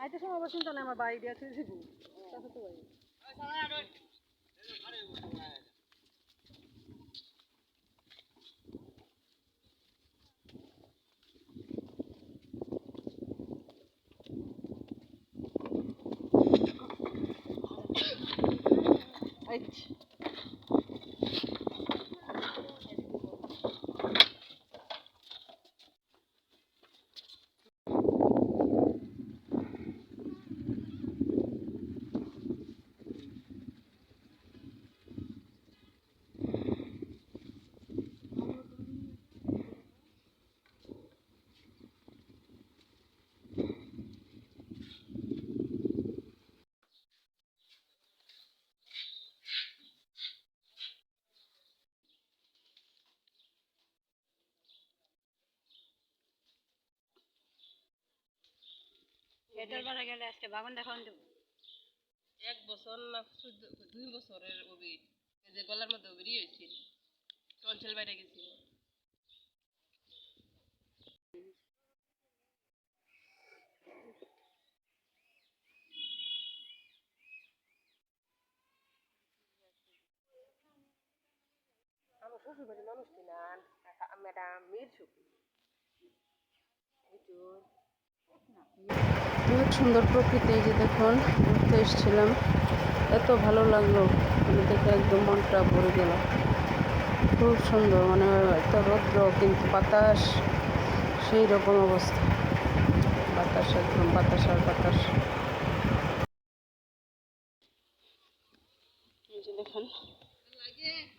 আইতে সময় অবশ্য নেই আমার বাড়ি দিয়ে আছে শিবু তো ভাই Evet. এটার বেলা গেলে আজকে বাগান দেখান দেবো। এক বছর না দুই বছরের ওবি যে গলার মধ্যে হয়েছিল টনসিল বাইরে গেছিল। আমার শ্বশুর বাড়ির মানুষ কিনা ম্যাডাম মীর সুখী অনেক সুন্দর প্রকৃতি যে দেখুন, ঘুরতে এসেছিলাম। এত ভালো লাগল আমি দেখে একদম মনটা ভরে গেল। খুব সুন্দর মানে এত রৌদ্র, কিন্তু বাতাস, সেই রকম অবস্থা। বাতাস, একদম বাতাস আর বাতাস। দেখেন,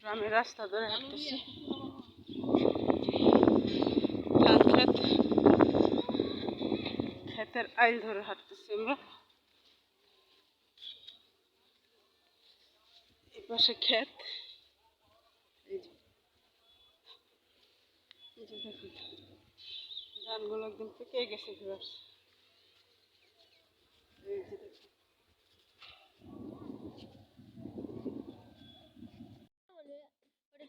গ্রামের রাস্তা ধরে হাঁটতেছি। ক্ষেতের আইল ধরে হাঁটতেছি আমরা। এই পাশে ক্ষেত। এই যে। দেখুন। ধানগুলো একদম পেকে গেছে ঘুরার এই যে দেখুন।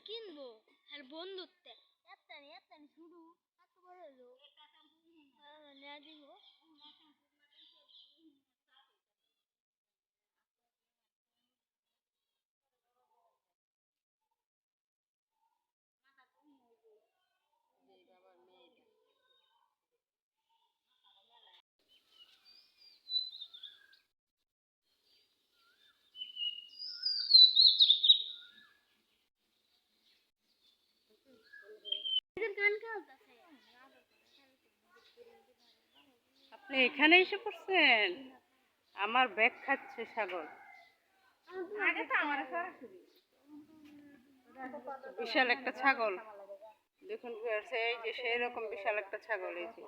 কিনবো? আর বন্ধুত্বে এত্তানি শুরু। এত বড় হলো। নেয়া দিব। আপনি এখানে এসে পড়ছেন? আমার ব্যাগ খাচ্ছে ছাগল বিশাল একটা ছাগল। দেখুন এই যে সেই রকম বিশাল একটা ছাগল এই যে।